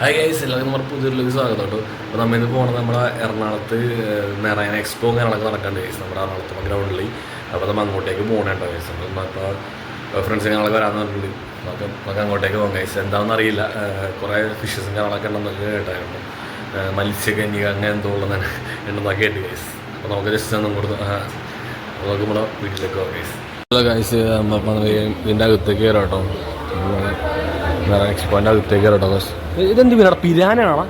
Hi guys എല്ലാവർക്കും നമ്മുടെ പുതിയൊരു സ്വാഗതം കേട്ടോ. അപ്പോൾ നമ്മൾ ഇന്ന് പോകണം നമ്മുടെ എറണാകുളത്ത് നിറയാൻ എക്സ്പോ കാര്യങ്ങളൊക്കെ നടക്കാണ്ട് ഗൈസ് നമ്മുടെ എറണാകുളത്ത് ഗ്രൗണ്ടിൽ അപ്പോൾ നമ്മൾ അങ്ങോട്ടേക്ക് പോകണേട്ടോ ഗൈസ് അപ്പോൾ ഫ്രണ്ട്സ് ഞങ്ങളൊക്കെ വരാമെന്ന് പറഞ്ഞിട്ടുണ്ട്. നമുക്ക് നമുക്ക് അങ്ങോട്ടേക്ക് പോകാം ഗൈസ് എന്താണെന്ന് അറിയില്ല. കുറേ ഫിഷസും കാര്യങ്ങളൊക്കെ ഉണ്ടെന്നൊക്കെ കേട്ടായിരുന്നു. മത്സ്യകന്യക അങ്ങനെ എന്തോ ഉള്ളതാണ് ഉണ്ടെന്നൊക്കെ കേട്ട് ഗൈസ് അപ്പോൾ നമുക്ക് ജസ്റ്റ് ഒന്ന് കൊടുത്ത് നമുക്ക് നമ്മുടെ വീട്ടിലേക്ക് പോകാം ഗൈസ് ഗൈസ് ഇതിന്റെ അകത്തേക്ക് കയറാം കേട്ടോ. അകത്തേക്ക് കേട്ടോ ഗൈസ് ഇതെന്ത് മീനാണ് പിരാനാണോ?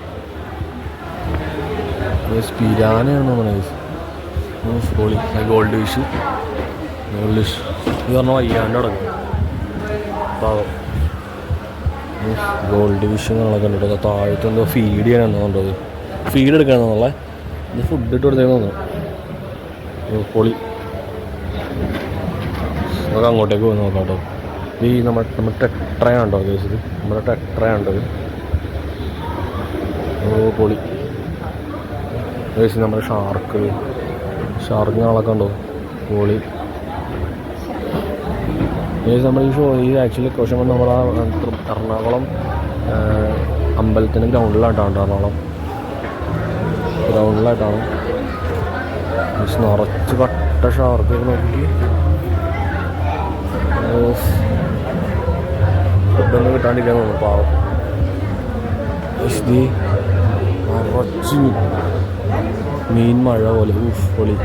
പിരാനയാണോ ഗോളി ഗോൾഡ് ഫിഷ് ഗോൾഡ് ഫിഷ് ഇത് പറഞ്ഞാൽ വയ്യാണ്ട് തുടങ്ങി പാവം. ഗോൾഡ് ഫിഷ് എന്നുള്ളത് കണ്ടിട്ട് താഴത്ത് എന്തോ ഫീഡ് ചെയ്യാനാണെന്നുണ്ടോ ഫീഡ് എടുക്കാനാണെന്നുള്ള ഇത് ഫുഡ് ഇട്ട് കൊടുത്തേക്കുന്നു പൊളി. നമുക്ക് അങ്ങോട്ടേക്ക് പോയി നോക്കാം കേട്ടോ. ഈ നമ്മൾ നമ്മുടെ ട്രയാണ്ടോ ചോദിച്ചത് നമ്മുടെ ട്രയാണ്ടോ ഓ പൊളി. ചോദിച്ചത് നമ്മുടെ ഷാർക്ക്. ഷാർക്കിന് ആളൊക്കെ ഉണ്ടോ? പൊളി. നമ്മൾ ഈ ഷോ ഈ ആക്ച്വലി ക്വസ്റ്റൻ നമ്മൾ ആ എറണാകുളം അമ്പലത്തിന് ഗ്രൗണ്ടിലായിട്ടാണ് എറണാകുളം. ഗ്രൗണ്ടിലായിട്ടാണ്. നിറച്ച് കട്ട ഷാർക്ക് നോക്കി. ഫുഡൊന്നും കിട്ടാണ്ടിരിക്കാൻ തോന്നുന്നു പാവം. ഇത് നിറച്ച് മീൻ. മഴ പോലെ ഊഫ് പൊളി.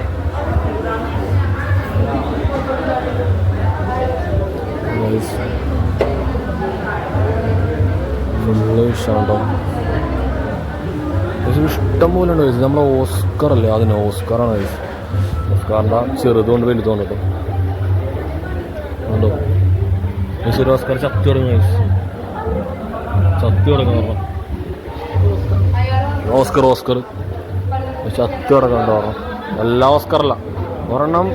ഫുള്ള് ഇഷ്ടമുണ്ടോ ഇഷ്ടം പോലെ ഉണ്ട് നമ്മൾ ഓസ്കർ അല്ലേ? അതിന് ഓസ്കറാണ് ഓസ്കാറിന്റെ ചെറുതുകൊണ്ട് വലുതുകൊണ്ട് കേട്ടോ ഉണ്ടോ ഒരു ഓസ്കർ ചത്തി തുടങ്ങി ചത്തി തുടങ്ങി പറഞ്ഞു ഓസ്കർ ഓസ്കർ. ചത്തി തുടങ്ങുന്നുണ്ട് പറഞ്ഞു എല്ലാ ഓസ്കറല്ല. ഒരെണ്ണം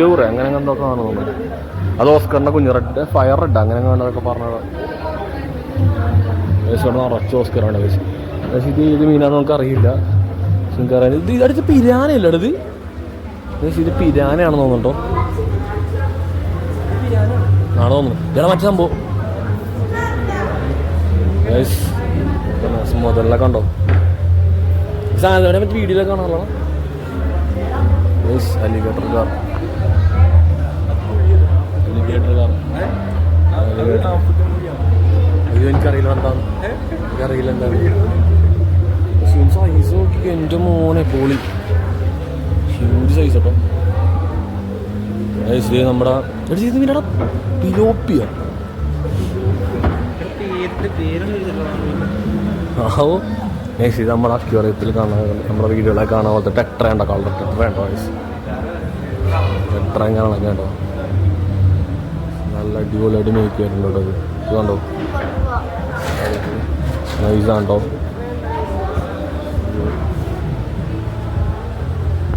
കൂറെ അങ്ങനെ എന്തൊക്കെ കാണുന്നു അത് ഓസ്കറിന്റെ കുഞ്ഞ്. റെഡ് ഫയർ റെഡ് അങ്ങനെ കണ്ടതൊക്കെ പറഞ്ഞത്. ഏകദേശം നിറച്ച് ഓസ്കറാണ് പക്ഷേ ഇത് ഏത് മീനാന്ന് നമുക്ക് അറിയില്ല. ഇത് അടുത്ത് പിരാനയല്ലേ ഇത്? ഇത് പിരാനയാണെന്ന് തോന്നുന്നുണ്ടോ? തോന്നുന്നു. ഇയാളെ മറ്റു സംഭവം. മുതലൊക്കെ ഉണ്ടോ സാധനം മറ്റേ വീഡിയോയിലൊക്കെ കാണാമല്ലോ അലിഗേറ്റർ കാർ അലിഗേറ്റർ കാർ അയ്യോ എനിക്കറിയില്ല എന്താണ് എനിക്കറിയില്ല എന്താണ് സൈസ് നോക്കി എന്റെ മോനെ പോളി. ഹ്യൂജ് സൈസ് കേട്ടോ നമ്മുടെ എടി ചെയ്ത് പിന്നെ പിലോപ്പിയ? ആവോ ഇത് നമ്മുടെ അക്യൂറിയത്തിൽ കാണാൻ നമ്മുടെ വീഡിയോയിലൊക്കെ കാണാൻ പോലത്തെ ടെട്ര ഉണ്ടോ കളർ ടെട്ര ഉണ്ടോ വയസ്സ് ടെട്ര കാണാൻ കേട്ടോ. നല്ല അടിപൊളിയായിട്ട് മേക്ക് വരുന്നുണ്ടോ ഇത്. ഇത് കണ്ടോ? നൈസാണ്ടോ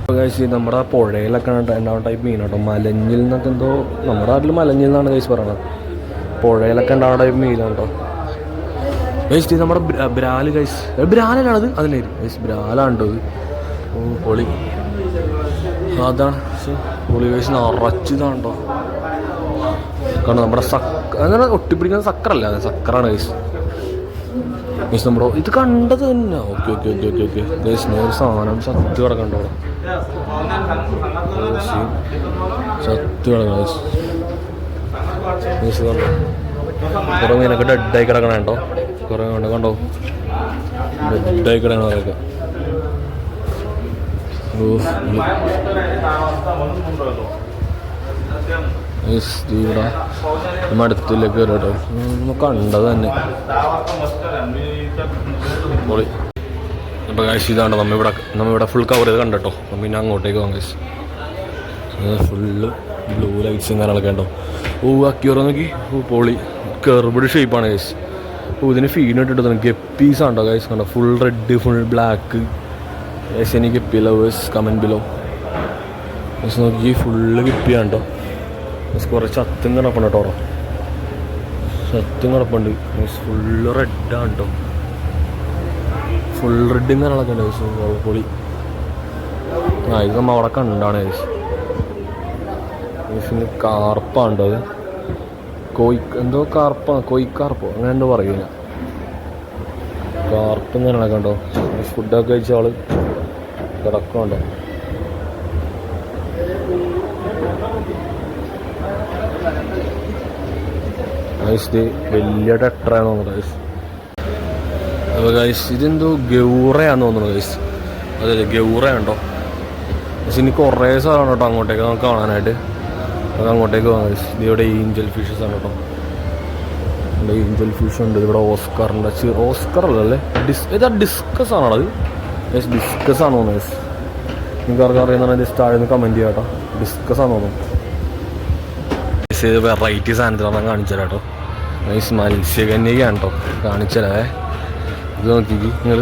കഴിച്ച് നമ്മുടെ ആ പുഴയിലൊക്കെ ഉണ്ടാവുന്ന ടൈപ്പ് മീൻ കേട്ടോ മലഞ്ഞിൽ നിന്നൊക്കെ എന്തോ നമ്മുടെ നാട്ടിൽ മലഞ്ഞിൽ നിന്നാണ് കഴിച്ച് പറയണത്. പുഴയിലൊക്കെ ഉണ്ടാവുന്ന ടൈപ്പ് മീനാണ് കേട്ടോ കഴിച്ചിട്ട് നമ്മുടെ ബ്ര- ബ്രാൽ കഴിച്ച് ബ്രാലാണത് അതിനെ കഴിച്ച് ബ്രാലാണ്ടോ ഓ പൊളി. അതാണ്. പൊളി കഴിച്ച് നിറച്ചതാണ്ടോ കാരണം നമ്മുടെ സക്ക അങ്ങനെ ഒട്ടിപ്പിടിക്കുന്ന സക്കറല്ല അതെ സക്കറാണ് കഴിച്ച് ഗൈസ് നമ്മുടെ ഇത് കണ്ടത് തന്നെ. Okay okay okay okay okay. Guys ഒരു സാധനം സത്യം കിടക്കണ്ടോ? സത്യം കിടക്കണം ഗൈസ് ഗൈസ് കണ്ടോ കുറേ മീനൊക്കെ ഡെഡായി കിടക്കണ കേട്ടോ കുറേ കണ്ടോ? കണ്ടോ ഡെഡായി കിടക്കണ അതൊക്കെ ഇവിടെ നമ്മൾ അടുത്തിലേക്ക് വരും കേട്ടോ. നമ്മൾ കണ്ടത് തന്നെ. പൊളി. അപ്പോൾ കാശ് ഇതാണ്? നമ്മ ഇവിടെ നമ്മ ഇവിടെ ഫുൾ കവർ ചെയ്ത് കണ്ടോ അപ്പം പിന്നെ അങ്ങോട്ടേക്ക് പോകാം കാശ് ഫുള്ള് ബ്ലൂ ലൈറ്റ്സും കാര്യങ്ങളൊക്കെ ഉണ്ടോ ഓ അക്യൂറ നോക്കി. ഓ പോളി. കെർബിഡ് ഷേപ്പാണ് ഗൈസ് ഓ ഇതിന് ഫീഡ് ഇട്ടിട്ട് ഗപ്പീസ് ആണോ ഗൈസ് കണ്ടോ? Full red full black guys എനിക്ക് guppy lovers comment below guys നോക്കി ഫുള്ള് ഗപ്പിയാണ് കേട്ടോ ഗൈസ് കുറേ ചത്തും കിടപ്പുണ്ട് കേട്ടോ ചത്തും കിടപ്പുണ്ട്. ഗൈസ് ഫുള്ള് റെഡാണ് കേട്ടോ. ഫുൾ റെഡ് കാര്യങ്ങളൊക്കെ ഉണ്ട് ഗൈസ് പൊളി. ആ ഇത് നമ്മൾ അവിടെ കണ്ടാണ് ഗൈസിന് കാർപ്പാണ്ടോ അത് കോയി എന്തോ കാർപ്പാ കോയിക്കാർപ്പോ. അങ്ങനെ എന്തോ പറയൂല. കാർപ്പ് തന്നെ കണ്ടോ? ഫുഡൊക്കെ കഴിച്ച ആൾ ഇത് വലിയ തോന്നുന്നു ഗൈസ് അപ്പോൾ ഗൈസ് ഇതെന്തോ ഗൗറയാണെന്ന് തോന്നുന്നു ഗൈസ് അതെ അതെ ഉണ്ടോ പക്ഷെ ഇനി കുറേ സ്ഥലമാണ് കേട്ടോ അങ്ങോട്ടേക്ക് നമുക്ക് കാണാനായിട്ട്. അത് അങ്ങോട്ടേക്ക് പോകാം ഗൈസ് ഇത് ഇവിടെ ഏഞ്ചൽ ഫിഷസ് ആണ് കേട്ടോ. ഇവിടെ ഏഞ്ചൽ ഫിഷ് ഉണ്ട്. ഇവിടെ ഓസ്കാറിന്റെ ഓസ്കർ അല്ലല്ലേ? ഡിസ് ഇതാ ഡിസ്കസ് ആണോ അത് ഗൈസ് ഡിസ്കസ് ആണോ തോന്നുന്നു ഗൈസ് നിങ്ങൾക്ക് അറിയുന്ന ജസ്റ്റ് താഴെ നിന്ന് കമന്റ് ചെയ്യാം കേട്ടോ. ഡിസ്കസ് ആണോ ഇത് വെറൈറ്റി സാധനത്തിലാണ് കാണിച്ചു തരാം കേട്ടോ. ഗൈസ് മത്സ്യകന്യകയാണ് കേട്ടോ. കാണിച്ചു തരാവേ ഇത് നോക്കിക്ക് നിങ്ങൾ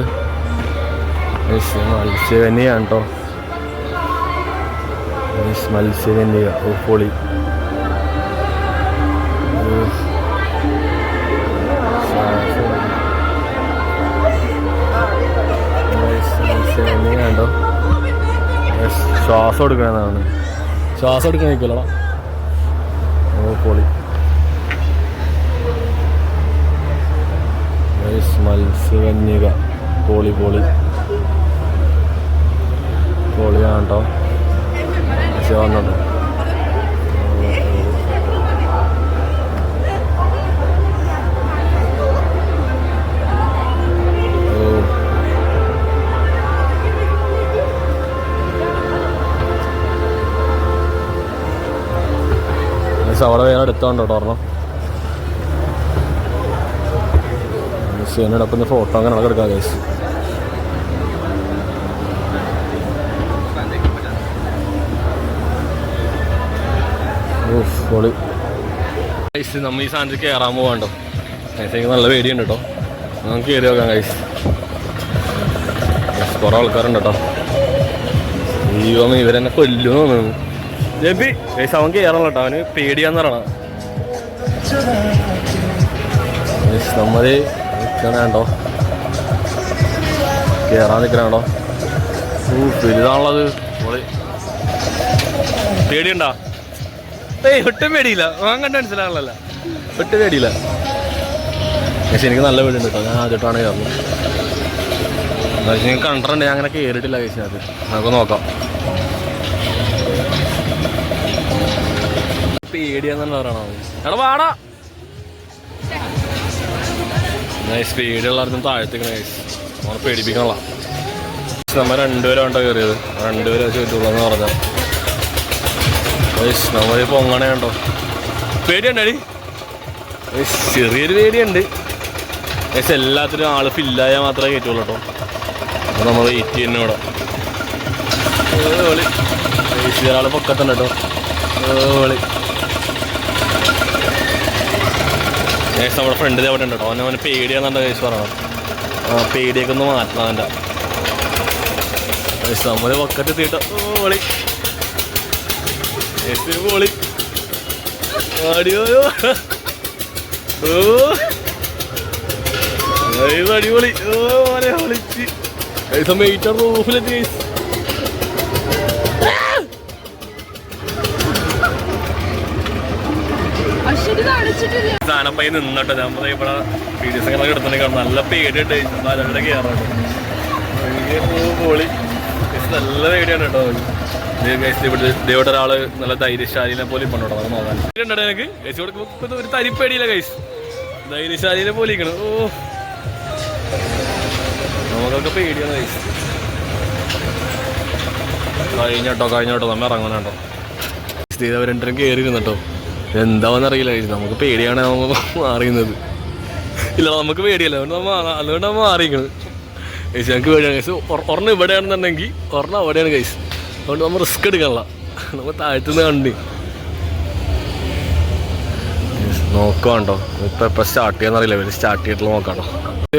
ഗൈസ് മത്സ്യകന്യകയാണ് കേട്ടോ ഓ പൊളി. ഗൈസ്, ശ്വാസം എടുക്കണമെന്നാണ് ശ്വാസം എടുക്കാൻ നിൽക്കില്ലടാ ഓ പൊളി. ഗൈസ്, മത്സ്യകന്യക പോളി പോളി പൊളിയാണ് കേട്ടോ അവിടെ വേറെ എടുത്തോണ്ടോ ഒരെണ്ണം സീനോടൊപ്പം ഫോട്ടോ അങ്ങനെ എടുക്കാം ഗൈസ് പൊളി. ഗൈസ് നമ്മൾ ഈ സാധനത്തിൽ കയറാൻ പോകാണ്ടോ ഗൈസ് നല്ല പേടിയുണ്ട് കേട്ടോ നമുക്ക് കയറി നോക്കാം ഗൈസ് കുറേ ആൾക്കാരുണ്ട് കേട്ടോ അയ്യോ ഇവരെന്നെ കൊല്ലും തോന്നുന്നു. ജബി ഗൈസ് അവൻ കയറണം കേട്ടോ അവന് പേടിയാന്ന് പറയണം. ഗൈസ് നമ്മൾ നിൽക്കണോ കയറാൻ നിൽക്കണോ വലുതാണുള്ളത്. പൊളി പേടിയുണ്ടോ? ഏയ് ഒട്ടും പേടിയില്ല. ഞാൻ കണ്ട മനസ്സിലാകണല്ല ഒട്ടും പേടിയില്ല. പക്ഷെ എനിക്ക് നല്ല പേടിയുണ്ട് കേട്ടോ. ഞാൻ ആദ്യമായിട്ടാണ് കയറുന്നത് പക്ഷെ ഞാൻ കണ്ടിട്ടുണ്ട്. ഞാൻ അങ്ങനെ കയറിയിട്ടില്ല കേസ് അത് നമുക്ക് നോക്കാം. പേടിയാന്ന് പറയണോ എടാ വാടാ. നൈസ് പേടിയുള്ളവർക്കും താഴത്തേക്ക് നൈസ് നമ്മളെ പേടിപ്പിക്കണല്ല നമ്മൾ രണ്ടുപേരും ഉണ്ടോ കയറിയത് രണ്ടുപേരും ചോദിച്ചുള്ളൂ പറഞ്ഞാൽ ഏഷ് നമ്മൾ പൊങ്ങണേ ഉണ്ടോ പേടിയുണ്ടടി. ചെറിയൊരു പേടിയുണ്ട്. ഏഷ് എല്ലാത്തിനും ആൾ ഫില്ലായാൽ മാത്രമേ കയറ്റുള്ളൂ കേട്ടോ. അപ്പോൾ നമ്മൾ വെയിറ്റ് ചെയ്യുന്ന ഇവിടെ. ഓളി ഗൈസ് ഒരാൾ പൊക്കത്തുണ്ട് കേട്ടോ. ഓളി ഗൈസ് നമ്മുടെ ഫ്രണ്ട് അവിടെ ഉണ്ട്? കേട്ടോ അവനെ അവന് പേടിയാണെന്നുണ്ട് കേസ് പറയണം പേടിയൊക്കെ ഒന്ന് മാറ്റണം അവന്റെ. ഗൈസ് നമ്മൾ പൊക്കത്ത് തീട്ടോളി പൊളി അടിയോ ഓ. അടിപൊളി. ഓ മീറ്റർ റൂഫിലെത്തി കാണിച്ചിട്ടില്ല സാധനപ്പൈ നിന്നിട്ട് നമ്മൾ ഇവിടെ വീഡിയോസ് ഒക്കെ എടുത്തിട്ടുണ്ടെങ്കിൽ നല്ല പേടിയിട്ട് മലയുടെ കയറാണ് പൊളി. നല്ല പേടിയാണ് കേട്ടോ ഇവിടെ ഒരാൾ നല്ല ധൈര്യശാലിനെ പോലെ ഉണ്ടോ നമുക്ക് നോക്കാൻ. എനിക്ക് ഗൈസ് ഇപ്പൊ ഒരു തരിപ്പേടിയില്ല ഗൈസ് ധൈര്യശാലിനെ പോലെ ഇരിക്കണം. ഓ. നമുക്കൊക്കെ പേടിയാണ് ഗൈസ് കഴിഞ്ഞോട്ടോ കഴിഞ്ഞോട്ടോ നമ്മ ഇറങ്ങാനുണ്ടോ സ്ഥിതി അവർ രണ്ടും കയറി ഇരുന്നട്ടോ എന്താവെന്നറിയില്ല ചേച്ചി. നമുക്ക് പേടിയാണ് നമ്മൾ മാറിയുന്നത് ഇല്ല നമുക്ക് പേടിയല്ല. അതുകൊണ്ട് നമ്മൾ അതുകൊണ്ട് നമ്മൾ മാറിയിരിക്കണത് ഗൈസ് ഞങ്ങൾക്ക് പേടിയാണ്. ഗൈസ് ഒരെണ്ണം ഇവിടെയാണെന്നുണ്ടെങ്കിൽ ഒരെണ്ണം അവിടെയാണ് ഗൈസ് അതുകൊണ്ട് നമ്മൾ റിസ്ക് എടുക്കാനുള്ള നമ്മൾ താഴ്ത്തുനിന്ന് കണ്ടി. നോക്കാണ്ടോ ഇപ്പൊ ഇപ്പൊ സ്റ്റാർട്ട് ചെയ്യാന്നറിയില്ല. വലിയ സ്റ്റാർട്ട് ചെയ്തിട്ടുള്ള നോക്കാണ്ടോ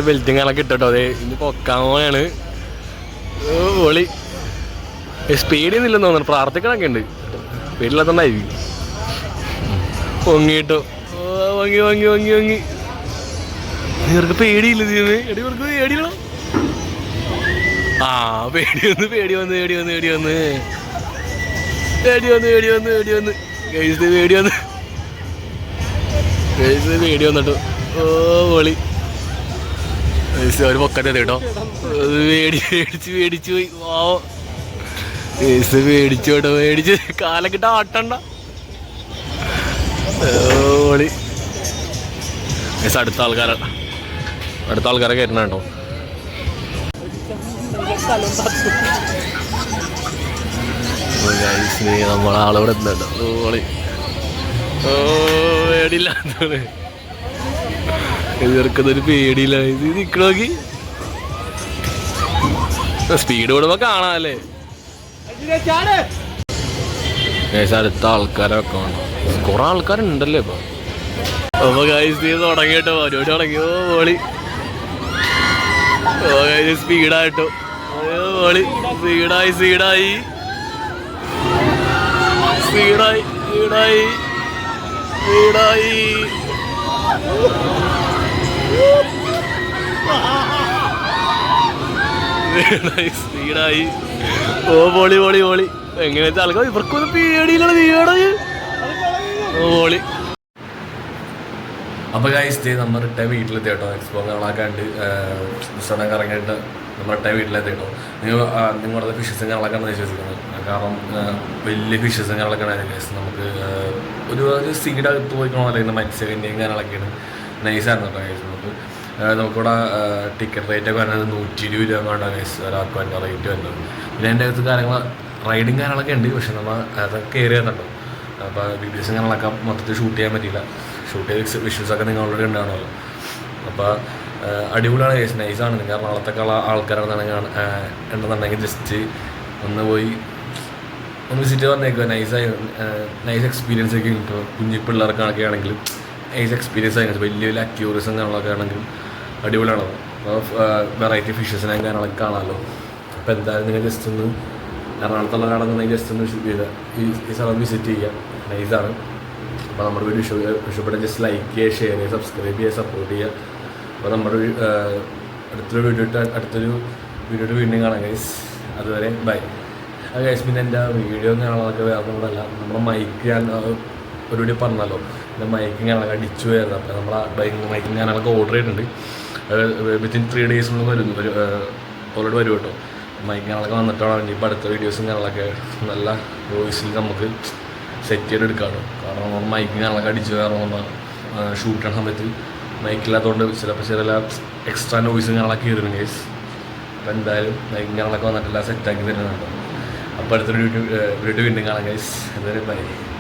ബെൽറ്റിംഗ് കണക്ക് ഇട്ടോ അതെ ഇനി ഓളി പൊളി. സ്പീഡിയൊന്നുമില്ലെന്ന് തോന്നുന്നു. പ്രാർത്ഥിക്കണൊക്കെ ഉണ്ട്. സ്പീഡില്ലാത്തണ്ടായിരിക്കും പൊങ്ങിട്ടോ ഓ, വങ്ങി വങ്ങി വങ്ങി പൊങ്ങി ഇവർക്ക് പേടിയില്ല ദൈവമേ എടി ഇവർക്ക് ആ പേടി വന്ന് പേടി വന്ന് പേടി വന്ന് പേടി വന്ന് പേടി വന്ന് പേടി വന്ന് പേടി വന്ന് കഴിച്ചത് പേടി വന്ന് കഴിച്ചത് പേടി വന്നിട്ടു ഓ പൊളി ഒരു പൊക്കത്തെ കേട്ടോ പേടി പേടിച്ച് പേടിച്ച് പോയി വാവോ പേടിച്ചു കേട്ടോ പേടിച്ച് കാലക്കിട്ട് ആട്ടണ്ട അടുത്ത ആൾക്കാരെ അടുത്ത ആൾക്കാരെ കയറ്റണ കേട്ടോ നമ്മളാളിവിടെ എത്തുന്നുണ്ടോ ഓളി. ഓ പേടിയില്ല. ഇവർക്കൊന്നൊരു പേടിയില്ല. ഇത് നിക്കണോക്കി സ്പീഡ് കൂടുമ്പോ കാണാല്ലേ ഏകദേശം അടുത്ത ആൾക്കാരൊക്കെ വേണം കുറെ ആൾക്കാരുണ്ടല്ലേ ഇപ്പൊ. അപ്പൊ ഗൈസ് നീ തുടങ്ങിട്ടോ പരിപാടി തുടങ്ങിയോ പോളി ഗൈസ് സ്പീഡായിട്ടോ പോളി സ്പീഡായി സ്പീഡായി സ്പീഡായി സ്പീഡായി സ്പീഡായി സ്പീഡായി. ഓ ബോളി ബോളി ബോളി എങ്ങനെ വെച്ചാൽ ആൾക്കാർ ഇവർക്കൊന്നും പേടിയില്ല വീടാ ഓ പൊളി അപ്പോൾ ഗൈസ് ഡേ നമ്മൾ റിട്ടേൺ വീട്ടിലെത്തി കേട്ടോ എക്സ്പോ കാണാക്കാണ്ട് സ്ഥലം കറങ്ങിയിട്ട് നമ്മൾ റിട്ടേൺ വീട്ടിലെത്തി കേട്ടോ നിങ്ങൾ നിങ്ങളുടെ ഫിഷസും കാണാക്കാണ് വിശ്വസിക്കുന്നത് കാരണം വലിയ ഫിഷസും കാണാക്കാണ് ഗൈസ് നമുക്ക് ഒരു ഒരു സീഡ് അകത്ത് പോയിക്കണോ? അല്ലെങ്കിൽ മത്സ്യകന്യയും കാണാനൊക്കെയാണ് നൈസായിരുന്നു കേട്ടോ ഗൈസ് നമുക്ക് നമുക്കിവിടെ ടിക്കറ്റ് റേറ്റ് ഒക്കെ വരുന്നത് നൂറ്റി ഇരുപത് രൂപ കൊണ്ടാണ് ഗൈസ് ഒരാൾക്ക് വരുന്ന റേറ്റ് വരുന്നത്. പിന്നെ എന്റെ അടുത്ത് കാര്യങ്ങൾ റൈഡിങ് കാര്യങ്ങളൊക്കെ ഉണ്ട് പക്ഷെ നമ്മൾ അതൊക്കെ കയറി തന്നിട്ടുണ്ടോ അപ്പോൾ വീഡിയോസും കാര്യങ്ങളൊക്കെ മൊത്തത്തിൽ ഷൂട്ട് ചെയ്യാൻ പറ്റിയില്ല. ഷൂട്ട് ചെയ്ത വിഷ്വൽസൊക്കെ നിങ്ങൾ ഓൾറെഡി ഉണ്ടാവണമല്ലോ അപ്പോൾ അടിപൊളിയാണ് കേസ് നൈസാണ് നിങ്ങൾ എറണാകുളത്തൊക്കെയുള്ള ആൾക്കാരാണെന്നുണ്ടെങ്കിൽ ഉണ്ടെന്നുണ്ടെങ്കിൽ ജസ്റ്റ് ഒന്ന് പോയി ഒന്ന് വിസിറ്റ് വന്നേക്കുക നൈസായി നൈസ് എക്സ്പീരിയൻസ് ഒക്കെ കിട്ടും കുഞ്ഞി പിള്ളേർക്കാണൊക്കെ ആണെങ്കിലും നൈസ് എക്സ്പീരിയൻസ് ആയി. വലിയ വലിയ അക്യൂറിസം കാര്യങ്ങളൊക്കെ ആണെങ്കിലും അടിപൊളിയാണ്? വെറൈറ്റി ഫിഷസിനെ കാര്യങ്ങളൊക്കെ കാണാമല്ലോ അപ്പോൾ എന്തായാലും നിങ്ങൾ ജസ്റ്റ് ഒന്ന് എറണാകുളത്തുള്ള കാണുന്നുണ്ടെങ്കിൽ ജസ്റ്റ് ഒന്ന് വിസിറ്റ് ചെയ്താൽ ഈ ഈ സ്ഥലം വിസിറ്റ് ചെയ്യുക നൈസാണ് അപ്പോൾ നമ്മുടെ വീഡിയോ ഇഷ്ട ഇഷ്ടപ്പെട്ട ജസ്റ്റ് ലൈക്ക് ചെയ്യുക ഷെയർ ചെയ്യുക സബ്സ്ക്രൈബ് ചെയ്യുക സപ്പോർട്ട് ചെയ്യുക. അപ്പോൾ നമ്മുടെ അടുത്തൊരു വീഡിയോ ഇട്ട് അടുത്തൊരു വീഡിയോ വീണ്ടും കാണാം ഗൈസ് അതുവരെ ബൈ ആ ഗൈസ് പിന്നെ എന്റെ വീഡിയോ കാണാനൊക്കെ വേറെ ഒന്നുമല്ല നമ്മുടെ മൈക്ക് ഞാൻ ഒരു വീഡിയോ പറഞ്ഞല്ലോ. എന്റെ മൈക്ക് ഞാനൊക്കെ അടിച്ചു പോയായിരുന്നു അപ്പോൾ നമ്മളെ മൈക്ക് ഞാനൊക്കെ ഓർഡർ ചെയ്തിട്ടുണ്ട്. വിത്തിൻ ത്രീ ഡേയ്സിനുള്ളിൽ വരും. ഒരു ഓൾറെഡി വരും കേട്ടോ. മൈക്ക് ഞങ്ങളൊക്കെ വന്നിട്ടാണ് ഇപ്പോൾ അടുത്ത വീഡിയോസും ഞങ്ങളൊക്കെ നല്ല വോയിസിൽ നമുക്ക് സെറ്റ് ചെയ്തെടുക്കാണ് കാരണം നമ്മൾ മൈക്ക് ഞങ്ങളൊക്കെ അടിച്ചു കാരണം ഷൂട്ട് ചെയ്യണ സമയത്ത് മൈക്കില്ലാത്തതുകൊണ്ട് ചിലപ്പോൾ ചില എക്സ്ട്രാ നോയിസ് ഞങ്ങളൊക്കെ കയറുന്നു കേസ് അപ്പോൾ എന്തായാലും മൈക്ക് ഞങ്ങളൊക്കെ വന്നിട്ടെല്ലാം സെറ്റാക്കി തരുന്നുണ്ട്. അപ്പോൾ അടുത്തൊരു വീഡിയോ വീണ്ടും കാണാം ഗൈസ് എന്തായാലും